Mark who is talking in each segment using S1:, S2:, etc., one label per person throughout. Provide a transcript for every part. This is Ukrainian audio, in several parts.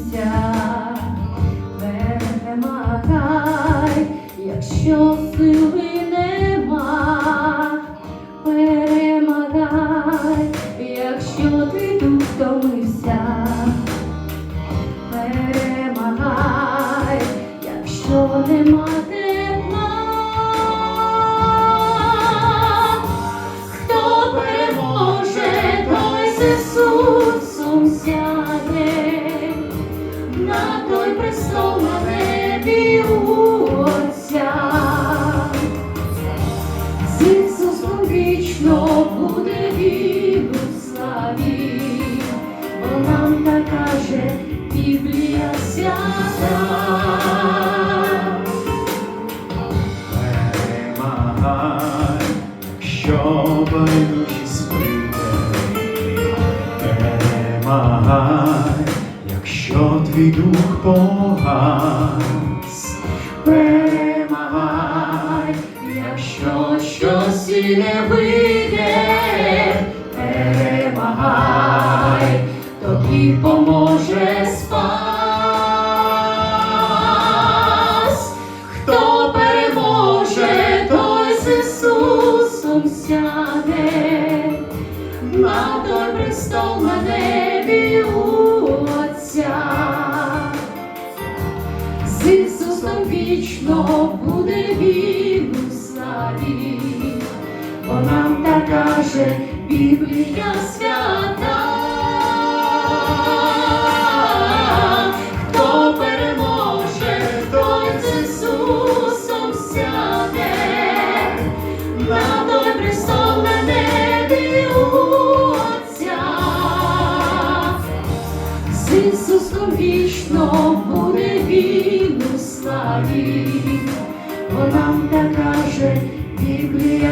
S1: зупинився, перемагай, якщо
S2: байдужість прийде, перемагай, якщо твій дух погас, перемагай, якщо щось і не вийде, перемагай, тобі поможе престол на небі у Отця. З Ісусом вічно буде він у славі, бо нам так каже Біблія свята. Вічно невіну славі, бо нам така же Біблія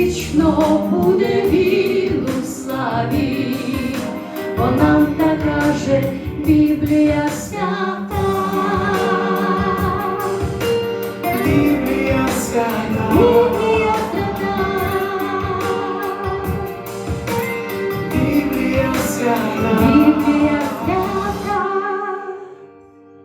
S2: вічно буде він славі, бо нам так каже Біблія свята.